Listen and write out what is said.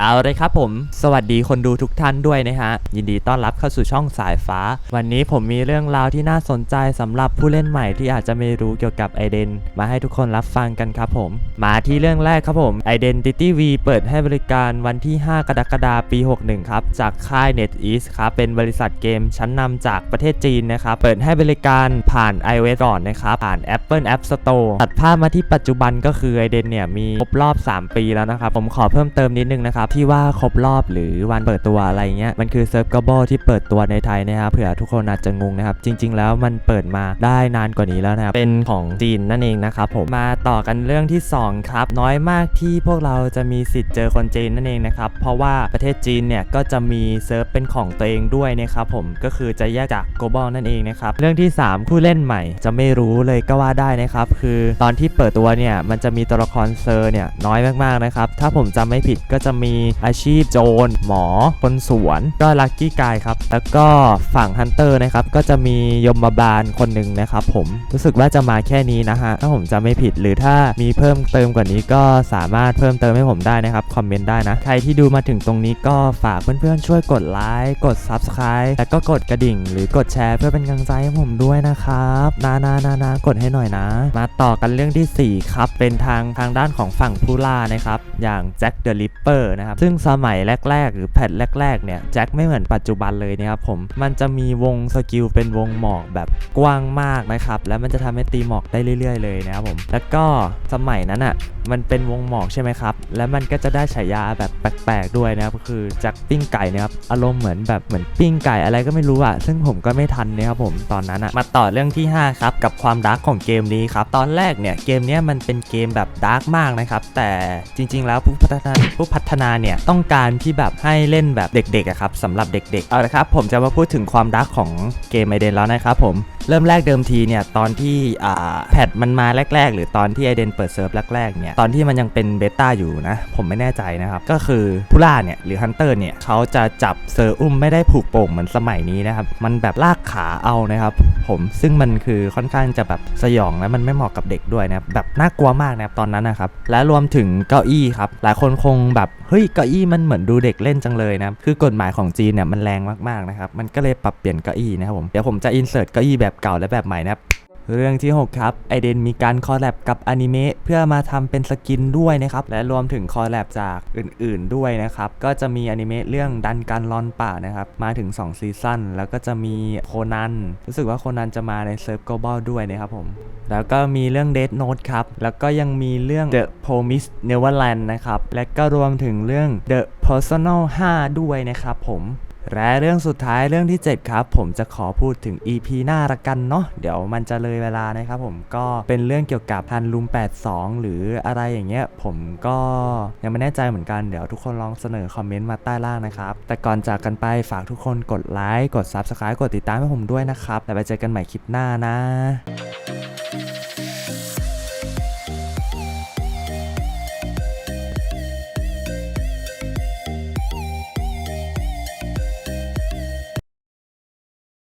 เอาเลยครับผม สวัสดีคนดูทุกท่านด้วยนะฮะ ยินดีต้อนรับเข้าสู่ช่องสายฟ้า วันนี้ผมมีเรื่องราวที่น่าสนใจสำหรับผู้เล่นใหม่ที่อาจจะไม่รู้เกี่ยวกับไอเดนมาให้ทุกคนรับฟังกันครับผม มาที่เรื่องแรกครับผม Identity V เปิดให้บริการวันที่ 5 กรกฎาคมปี 61 ครับ จากค่าย NetEase ครับเป็นบริษัทเกมชั้นนำจากประเทศจีนนะครับเปิดให้บริการผ่าน iOS ก่อนนะครับผ่าน Apple App Store ตัดภาพมาที่ปัจจุบันก็คือไอเดนเนี่ยมีครบรอบ 3 ปีแล้วนะครับผมขอเพิ่มเติมนิดนึงนะครับที่ว่าครบรอบหรือวันเปิดตัวอะไรเงี้ยมันคือเซิร์ฟก b บ l ที่เปิดตัวในไทยนะครับเผื่อทุกคนอาจจะงงนะครับจริง ๆ แล้วมันเปิดมาได้นานกว่านี้แล้วนะครับเป็นของจีนนั่นเองนะครับผมมาต่อกันเรื่องที่ 2 ครับ น้อยมากที่พวกเราจะมีสิทธิ์เจอคนจีนนั่นเองนะครับเพราะว่าประเทศจีนเนี่ยก็จะมีเซิร์ฟเป็นของตัวเองด้วยนะครับผมก็คือจะแยกจาก global นั่นเองนะครับเรื่องที่ 3 ผู้เล่นใหม่จะไม่รู้เลยก็ว่าได้นะครับคือตอนที่เปิดตัวเนี่ยมันจะมีตัวละครเซอร์เนี่ยน้อยมากๆนะครับถ้าผมจำไม่ผิดก็จะมีอาชีพโจรหมอคนสวนก็ลัคกี้กายครับ แล้วก็ฝั่งฮันเตอร์นะครับ ก็จะมียมบาลคนหนึ่งนะครับผมรู้สึกว่าจะมาแค่นี้นะฮะ ถ้าผมจำไม่ผิดหรือถ้ามีเพิ่มเติมกว่านี้ก็สามารถเพิ่มเติมให้ผมได้นะครับ คอมเมนต์ได้นะ ใครที่ดูมาถึงตรงนี้ก็ฝากเพื่อนๆ ช่วยกดไลค์กด Subscribe แล้วก็กดกระดิ่ง หรือกดแชร์เพื่อเป็นกำลังใจให้ผมด้วยนะครับนานานานากดให้หน่อยนะ มาต่อกันเรื่องที่ 4 ครับ เป็นทางทางด้านของฝั่งผู้ล่านะครับ อย่างแจ็คเดอะลิปเปอร์นะครับซึ่งสมัยแรก ๆ หรือแพทแรก ๆ เนี่ยแจ็คไม่เหมือนปัจจุบันเลยนะครับผม มันจะมีวงสกิลเป็นวงหมอกแบบกว้างมากนะครับ แล้วมันจะทำให้ตีหมอกได้เรื่อย ๆ เลยนะครับผม แล้วก็สมัยนั้นอะ มันเป็นวงหมอกใช่ไหมครับ แล้วมันก็จะได้ฉายาแบบแปลกๆด้วยนะครับก็คือจ็คปิ้งไก่นะครับอารมณ์เหมือนแบบเหมือนปิ้งไก่อะไรก็ไม่รู้อะซึ่งผมก็ไม่ทันนะครับผมตอนนั้นอะมาต่อเรื่องที่ 5 ครับ กับความดาร์กของเกมนี้ครับ ตอนแรกเนี่ยเกมเนี้ยมันเป็นเกมแบบดาร์กมากนะครับ แต่จริง ๆ แล้วผู้พัฒนาผู้พัฒนาเนี่ยต้องการที่แบบให้เล่นแบบเด็กๆอะครับสำหรับเด็กๆเอาละครับผมจะมาพูดถึงความดาร์กของเกมไอเดนแล้วนะครับผมเริ่มแรกเดิมทีเนี่ยตอนที่แพทมันมาแรก ๆ หรือตอนที่ไอเดนเปิดเซิร์ฟแรกๆเนี่ยตอนที่มันยังเป็นเบต้าอยู่นะ ผมไม่แน่ใจนะครับ ก็คือผู้ล่าเนี่ยหรือฮันเตอร์เนี่ยเขาจะจับเซอร์อุ้มไม่ได้ผูกโป่งเหมือนสมัยนี้นะครับ มันแบบลากขาเอานะครับ ผมซึ่งมันคือค่อนข้างจะแบบสยองและมันไม่เหมาะกับเด็กด้วยนะแบบน่ากลัวมากนะครับตอนนั้นนะครับและรวมถึงเก้าอี้ครับหลายคนคงแบบเฮ้ยเก้าอี้มันเหมือนดูเด็กเล่นจังเลยนะคือกฎหมายของจีนเนี่ยมันแรงมากๆนะครับมันก็เลยปรับเปลี่ยนเก้าอี้นะครับผมเดี๋ยวผมจะอินเสิร์ตเก้าอี้แบบเก่าและแบบใหม่นะครับ เรื่องที่ 6 ครับไอเดนมีการคอลแลบกับอนิเมะเพื่อมาทำเป็นสกินด้วยนะครับ และรวมถึงคอลแลบจากอื่นๆด้วยนะครับ ก็จะมีอนิเมะเรื่องดันการลอนป่านะครับ มาถึง 2 ซีซั่นแล้วก็จะมีโคนัน รู้สึกว่าโคนันจะมาในเซิร์ฟ global ด้วยนะครับผม แล้วก็มีเรื่อง Death Note ครับ แล้วก็ยังมีเรื่อง The promise Neverland นะครับ และก็รวมถึงเรื่อง The Personal 5 ด้วยนะครับผม และเรื่องสุดท้ายเรื่องที่ 7 ครับ ผมจะขอพูดถึง EP หน้าละกันเนาะเดี๋ยวมันจะเลยเวลานะครับผมก็เป็นเรื่องเกี่ยวกับฮันลุม 82 หรืออะไรอย่างเงี้ย ผมก็ยังไม่แน่ใจเหมือนกันเดี๋ยวทุกคนลองเสนอคอมเมนต์มาใต้ล่างนะครับ แต่ก่อนจากกันไปฝากทุกคนกดไลค์กด Subscribe กดติดตามให้ผมด้วยนะครับแล้วไปเจอกันใหม่คลิปหน้านะ